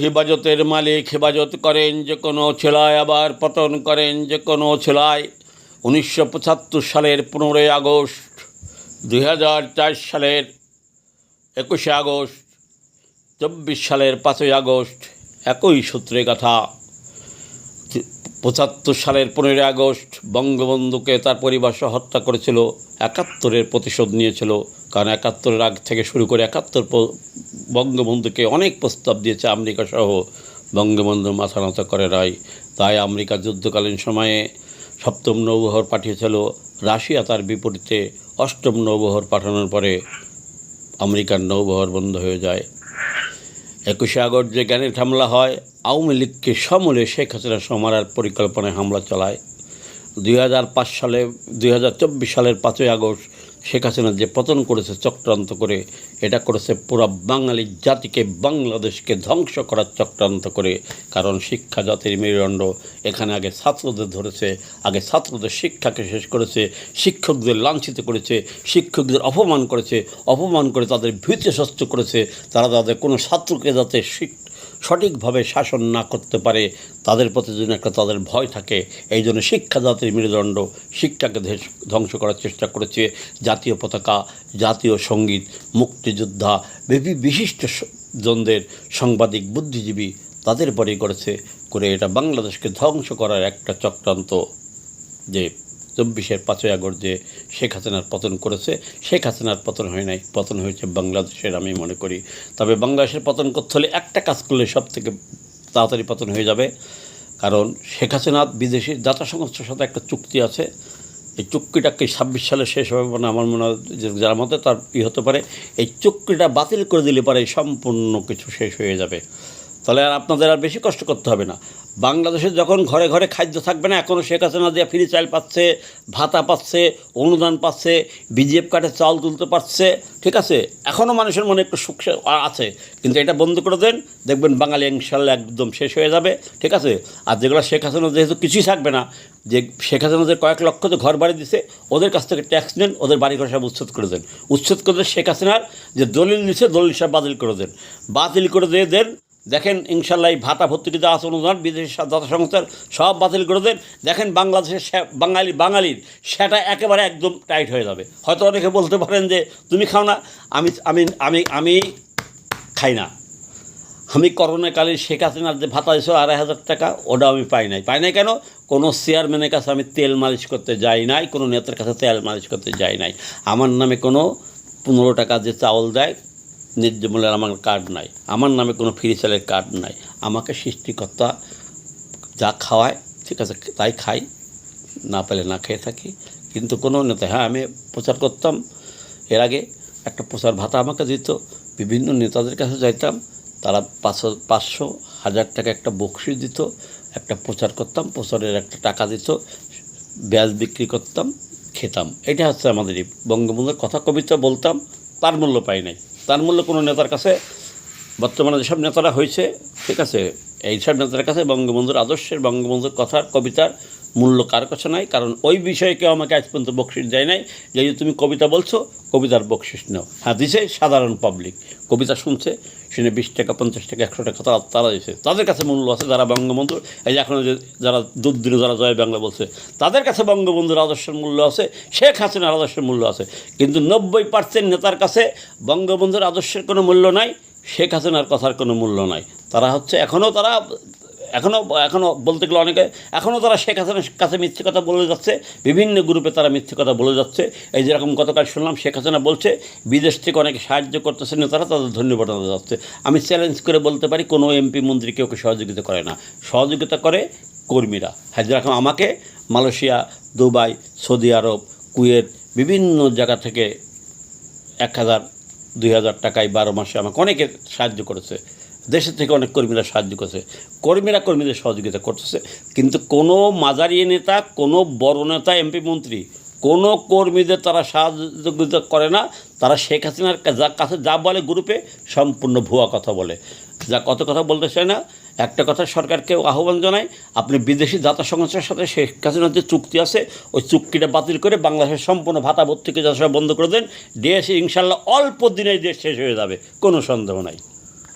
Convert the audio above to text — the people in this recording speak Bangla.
হেফাজতের মালিক হেফাজত করেন যে কোনো ছেলায় আবার পতন করেন যে কোনো ছেলায়। উনিশশো পঁচাত্তর সালের পনেরোই আগস্ট, দুই হাজার চার সালের একুশে আগস্ট, চব্বিশ সালের পাঁচই আগস্ট, একই সূত্রে কথা। পঁচাত্তর সালের পনেরোই আগস্ট বঙ্গবন্ধুকে তার পরিবার হত্যা করেছিল, একাত্তরের প্রতিশোধ নিয়েছিল। কারণ একাত্তরের আগ থেকে শুরু করে একাত্তর বঙ্গবন্ধুকে অনেক প্রস্তাব দিয়েছে আমেরিকা সহ। বঙ্গবন্ধু মাথা নত করে নাই। তাই আমেরিকা যুদ্ধকালীন সময়ে সপ্তম নৌবহর পাঠিয়েছিল। রাশিয়া তার বিপরীতে অষ্টম নৌবহর পাঠানোর পরে আমেরিকার নৌবহর বন্ধ হয়ে যায়। একুশে আগস্ট যে গ্যানেট হামলা হয়, আওয়ামী লীগকে সমলে শেখ হাসিনা সমারার পরিকল্পনায় হামলা চালায়। দুই হাজার পাঁচ সালে, দুই হাজার চব্বিশ সালের পাঁচই আগস্ট শেখ হাসিনা যে পতন করেছে চক্রান্ত করে, এটা করেছে পুরো বাঙালি জাতিকে, বাংলাদেশকে ধ্বংস করার চক্রান্ত করে। কারণ শিক্ষা জাতির মেরুদণ্ড এখানে আগে ছাত্রদের ধরেছে, আগে ছাত্রদের শিক্ষাকে শেষ করেছে, শিক্ষকদের লাঞ্ছিত করেছে, শিক্ষকদের অপমান করেছে, অপমান করে তাদের ভীতিসস্ত করেছে। তারা তাদের কোনো ছাত্রকে যাতে শিক সঠিকভাবে শাসন না করতে পারে, তাদের প্রতি যেন একটা তাদের ভয় থাকে, এই জন্য শিক্ষা জাতির মেরুদণ্ড, শিক্ষাকে ধ্বংস করার চেষ্টা করেছে জাতীয় পতাকা, জাতীয় সংগীত, মুক্তিযোদ্ধা বিশিষ্ট জনদের সাংবাদিক, বুদ্ধিজীবী, তাদের পরেই করেছে, করে এটা বাংলাদেশকে ধ্বংস করার একটা চক্রান্ত। যে চব্বিশের পাঁচই আগস্ট যে শেখ হাসিনার পতন করেছে, শেখ হাসিনার পতন হয় নাই, পতন হয়েছে বাংলাদেশের আমি মনে করি। তবে বাংলাদেশের পতন করতে হলে একটা কাজ করলে সব থেকে তাড়াতাড়ি পতন হয়ে যাবে। কারণ শেখ হাসিনা বিদেশি দাতা সংস্থার সাথে একটা চুক্তি আছে। এই চুক্তিটাকে ছাব্বিশ সালে শেষ হবে মানে আমার মনে হয় যার মতে তার ই হতে পারে। এই চুক্তিটা বাতিল করে দিলে পারে সম্পূর্ণ কিছু শেষ হয়ে যাবে। তাহলে আর আপনাদের আর বেশি কষ্ট করতে হবে না। বাংলাদেশে যখন ঘরে ঘরে খাদ্য থাকবে না এখনও শেখ হাসিনা দিয়ে ফ্রি চাল পাচ্ছে, ভাতা পাচ্ছে, অনুদান পাচ্ছে বিজেপ কার্ডে চাল তুলতে পারছে, ঠিক আছে? এখনও মানুষের মনে একটু সুখ আছে। কিন্তু এটা বন্ধ করে দেন, দেখবেন বাঙালি ইনশাল্লাহ একদম শেষ হয়ে যাবে, ঠিক আছে? আর যেগুলো শেখ হাসিনা যেহেতু কিছুই থাকবে না, যে শেখ হাসিনা যে কয়েক লক্ষ যে ঘর বাড়ি দিছে, ওদের কাছ থেকে ট্যাক্স নেন, ওদের বাড়ি ঘর সব উচ্ছেদ করে দেন। উচ্ছেদ করে দেন শেখ হাসিনার যে দলিল নিছে, দলিল সব বাতিল করে দেন। বাতিল করে দিয়ে দেন দেখেন ইনশাল্লাহ এই ভাতা ভর্তুকি যা আছে অনুদান, বিদেশি সংস্থার সব বাতিল করে দেন। দেখেন বাংলাদেশের বাঙালি বাঙালির সেটা একেবারে একদম টাইট হয়ে যাবে। হয়তো অনেকে বলতে পারেন যে, তুমি খাও না, আমি আমি আমি আমি খাই না। আমি করোনাকালে শেখ হাসিনার যে ভাতা দিয়েছিল আড়াই হাজার টাকা ওটা আমি পাই নাই। পাই নাই কেন? কোনো চেয়ারম্যানের কাছে আমি তেল মালিশ করতে যাই নাই, কোনো নেতার কাছে তেল মালিশ করতে যাই নাই। আমার নামে কোনো পনেরো টাকা যে চাউল দেয় ন্যায্য মূল্যের আমার কার্ড নাই। আমার নামে কোনো ফ্রি চালের কার্ড নাই। আমাকে সৃষ্টিকর্তা যা খাওয়ায়, ঠিক আছে, তাই খাই। না পেলে না খেয়ে থাকি। কিন্তু কোনো নেতা হ্যাঁ আমি প্রচার করতাম। এর আগে একটা প্রচার ভাতা আমাকে দিত। বিভিন্ন নেতাদের কাছে যাইতাম। তারা পাঁচশো পাঁচশো হাজার টাকা একটা বকশিস দিত। একটা প্রচার করতাম, প্রচারের একটা টাকা দিত। ব্যাজ বিক্রি করতাম, খেতাম। এটা হচ্ছে আমাদের বঙ্গবন্ধুর কথা, কবিতা বলতাম, তার মূল্য পাই নাই। তার মূল্য কোনো নেতার কাছে, বর্তমানে যেসব নেতারা হয়েছে, ঠিক আছে এইসব নেতার কাছে বঙ্গবন্ধুর আদর্শের, বঙ্গবন্ধুর কথার, কবিতার মূল্য কার কাছে নাই, কারণ ওই বিষয়ে কেউ আমাকে আজ পর্যন্ত বকশিস দেয় নাই। যে তুমি কবিতা বলছো, কবিতার বকশিস নাও। হ্যাঁ দিছে সাধারণ পাবলিক কবিতা শুনছে, শুনে বিশ টাকা, পঞ্চাশ টাকা, একশো টাকা তারা তারা দিছে তাদের কাছে মূল্য আছে, যারা বঙ্গবন্ধু, এই যে এখন যে যারা দুধ দিন যারা জয় বাংলা বলছে, তাদের কাছে বঙ্গবন্ধুর আদর্শের মূল্য আছে, শেখ হাসিনার আদর্শের মূল্য আছে। কিন্তু নব্বই পার্সেন্ট নেতার কাছে বঙ্গবন্ধুর আদর্শের কোনো মূল্য নাই, শেখ হাসিনার কথার কোনো মূল্য নাই। তারা হচ্ছে এখনও তারা এখনও এখনও বলতে গেলে অনেকে এখনও তারা শেখ হাসিনার কাছে মিথ্যে কথা বলে যাচ্ছে, বিভিন্ন গ্রুপে তারা মিথ্যে কথা বলে যাচ্ছে। এই যেরকম গতকাল শুনলাম শেখ হাসিনা বলছে, বিদেশ থেকে অনেকে সাহায্য করতেছে, নেতারা তাদের ধন্যবাদ জানাতে যাচ্ছে। আমি চ্যালেঞ্জ করে বলতে পারি, কোনো এমপি মন্ত্রী কেউ সহযোগিতা করে না। সহযোগিতা করে কর্মীরা। হ্যাঁ যেরকম আমাকে, Malaysia, Dubai, Saudi Arab, Kuwait, বিভিন্ন জায়গা থেকে এক হাজার, দুই হাজার টাকায় বারো মাসে আমাকে অনেকে সাহায্য করেছে। দেশের থেকে অনেক কর্মীরা সাহায্য করছে। কর্মীরা কর্মীদের সহযোগিতা করতেছে। কিন্তু কোনো মাঝারি নেতা, কোনো বড় নেতা, এমপি মন্ত্রী, কোনো কর্মীদের তারা সাহায্যতা করে না। তারা শেখ হাসিনার যা কাছে যা বলে গ্রুপে সম্পূর্ণ ভুয়া কথা বলে। যা কত কথা বলতে চায় না, একটা কথা সরকারকে আহ্বান জানাই, আপনি বিদেশি দাতা সংস্থার সাথে শেখ হাসিনার যে চুক্তি আছে, ওই চুক্তিটা বাতিল করে বাংলাদেশের সম্পূর্ণ ভাতা ভর্তিকে যা বন্ধ করে দেন। দেশ ইনশাল্লাহ অল্প দিনেই দেশ শেষ হয়ে যাবে, কোনো সন্দেহ নাই।